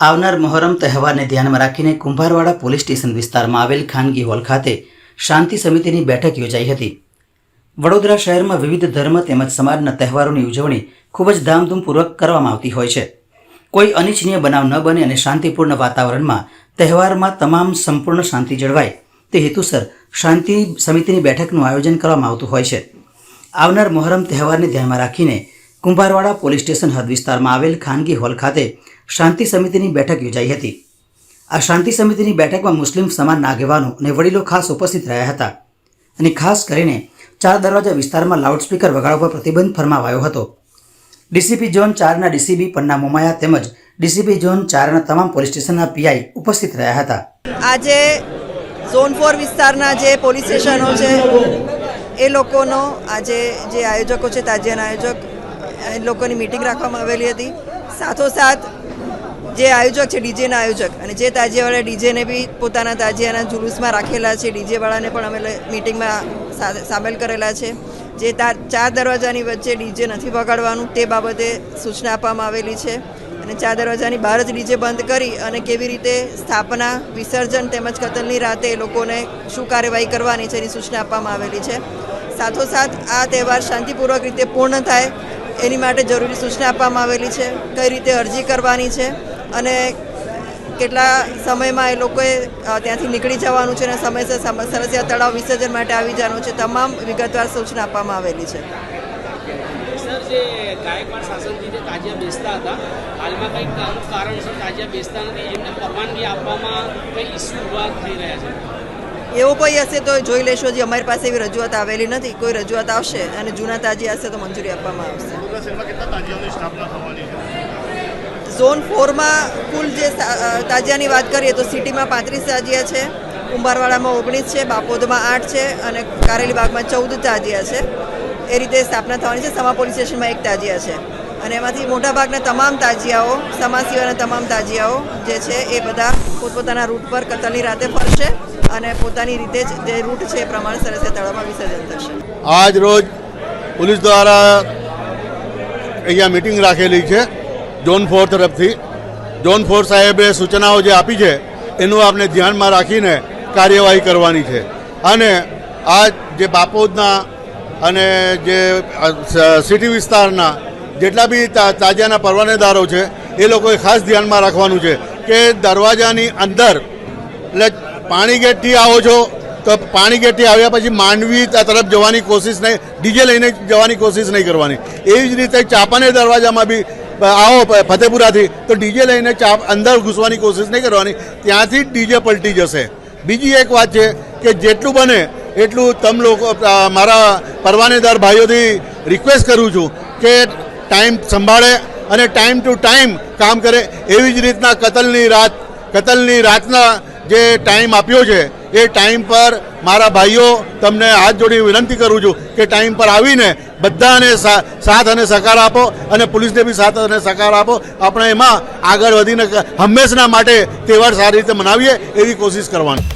આવનાર મોહરમ તહેવારને ધ્યાનમાં રાખીને કુંભારવાડા પોલીસ સ્ટેશન વિસ્તારમાં આવેલ ખાનગી હોલ ખાતે શાંતિ સમિતિની બેઠક યોજાઈ હતી. વડોદરા શહેરમાં વિવિધ ધર્મ તેમજ સમાજના તહેવારોની ઉજવણી ખૂબ જ ધામધૂમપૂર્વક કરવામાં આવતી હોય છે. કોઈ અનિચ્છનીય બનાવ ન બને અને શાંતિપૂર્ણ વાતાવરણમાં તહેવારમાં તમામ સંપૂર્ણ શાંતિ જળવાય તે હેતુસર શાંતિ સમિતિની બેઠકનું આયોજન કરવામાં આવતું હોય છે. આવનાર મહોરમ તહેવારને ધ્યાનમાં રાખીને કુંભારવાડા પોલીસ સ્ટેશન હદ વિસ્તારમાં આવેલ ખાનગી હોલ ખાતે શાંતિ સમિતિની બેઠક યોજાઈ હતી. આ શાંતિ સમિતિની બેઠકમાં મુસ્લિમ સમાજના આગેવાનો અને વડીલો ખાસ ઉપસ્થિત રહ્યા હતા અને ખાસ કરીને ચાર દરવાજા વિસ્તારમાં લાઉડસ્પીકર વગાડવા પર પ્રતિબંધ ફરમાવાયો હતો. ડીસીપી ઝોન ચારના ડીસીબી પન્ના મોમાયા તેમજ ડીસીપી ઝોન ચારના તમામ પોલીસ સ્ટેશનના પીઆઈ ઉપસ્થિત રહ્યા હતા. આજે ઝોન ફોર વિસ્તારના જે પોલીસ સ્ટેશનો છે, એ લોકોનો આજે જે આયોજકો છે તાજિયાના આયોજક લોકોની મિટિંગ રાખવામાં આવેલી હતી. સાથોસાથ જે આયોજક છે, ડીજેના આયોજક, અને જે તાજિયાવાળા ડીજેને બી પોતાના તાજિયાના જુલુસમાં રાખેલા છે, ડીજેવાળાને પણ અમે મિટિંગમાં સામેલ કરેલા છે. જે તા, ચાર દરવાજાની વચ્ચે ડીજે નથી વગાડવાનું તે બાબતે સૂચના આપવામાં આવેલી છે. અને ચાર દરવાજાની બહાર જ ડીજે બંધ કરી અને કેવી રીતે સ્થાપના, વિસર્જન તેમજ કતલની રાતે એ લોકોને શું કાર્યવાહી કરવાની છે એની સૂચના આપવામાં આવેલી છે. સાથોસાથ આ તહેવાર શાંતિપૂર્વક રીતે પૂર્ણ થાય એની માટે જરૂરી સૂચના આપવામાં આવેલી છે, કઈ રીતે અરજી કરવાની છે અને કેટલા સમયમાં એ લોકોએ ત્યાંથી નીકળી જવાનું છે અને સમયસર સમ- સરસિયા તળાવ વિસર્જન માટે આવી જવાનું છે, તમામ વિગતવાર સૂચના આપવામાં આવેલી છે. જે ગાયકવાડ બેસતા નથી, એમને પરવાનગી આપવામાં કંઈ ઇસ્યુ ઊભા થઈ રહ્યા છે? એવું કોઈ હશે તો જોઈ લેશો હજી અમારી પાસે એવી રજૂઆત આવેલી નથી. કોઈ રજૂઆત આવશે અને જૂના તાજી હશે તો મંજૂરી આપવામાં આવશે. ઝોન ફોરમાં કુલ જે તાજિયાની વાત કરીએ તો સિટીમાં પાંત્રીસ તાજિયા છે કુંભારવાડામાં ઓગણીસ છે બાપોદમાં આઠ છે અને કારેલીબાગમાં ચૌદ તાજિયા છે. એ રીતે સ્થાપના થવાની છે. સમા પોલીસ સ્ટેશનમાં એક તાજિયા છે. અને એમાંથી મોટાભાગના તમામ તાજિયાઓ સમા સિવાયના તમામ તાજિયાઓ જે છે એ બધા પોતપોતાના રૂટ પર કતલની રાતે ફરશે. અને પોતાની રીતે જ રૂટ છે એ પ્રમાણે તળાવમાં વિસર્જન થશે. આજ રોજ પોલીસ દ્વારા અહીંયા મિટિંગ રાખેલી છે ઝોન ફોર તરફથી. ઝોન ફોર સાહેબે સૂચનાઓ જે આપી છે એનું આપણે ધ્યાનમાં રાખીને કાર્યવાહી કરવાની છે. અને આ જે બાપોદના અને જે સિટી વિસ્તારના જેટલા બી તા- તાજિયાના પરવાનેદારો છે, એ લોકોએ ખાસ ધ્યાનમાં રાખવાનું છે કે દરવાજાની અંદર, એટલે પાણી ગેટથી આવો છો, તો પાણીગેટથી આવ્યા પછી માંડવી તરફ જવાની કોશિશ નહીં, ડીજે લઈને જવાની કોશિશ નહીં કરવાની. એવી જ રીતે ચાપાને દરવાજામાં બી આવો ફતેપુરાથી, તો ડીજે લઈને ચા અંદર ઘૂસવાની કોશિશ નહીં કરવાની, ત્યાંથી ડીજે પલટી જશે. બીજી એક વાત છે કે જેટલું બને, એટલું તમ લોકો મારા પરવાનેદાર ભાઈઓથી રિક્વેસ્ટ કરું છું કે ટાઈમ સંભાળે અને ટાઈમ ટુ ટાઈમ કામ કરે. એવી જ રીતના કતલની રાત, કતલની રાતના જે ટાઈમ આપ્યો છે, એ ટાઈમ પર મારા ભાઈઓ તમને હાથ જોડી વિનંતી કરું છું કે ટાઈમ પર આવીને બધાને સાથ અને સહકાર આપો અને પોલીસને બી સાથ અને સહકાર આપો. આપણે એમાં આગળ વધીને હંમેશના માટે તહેવાર સારી રીતે મનાવીએ એવી કોશિશ કરવાની.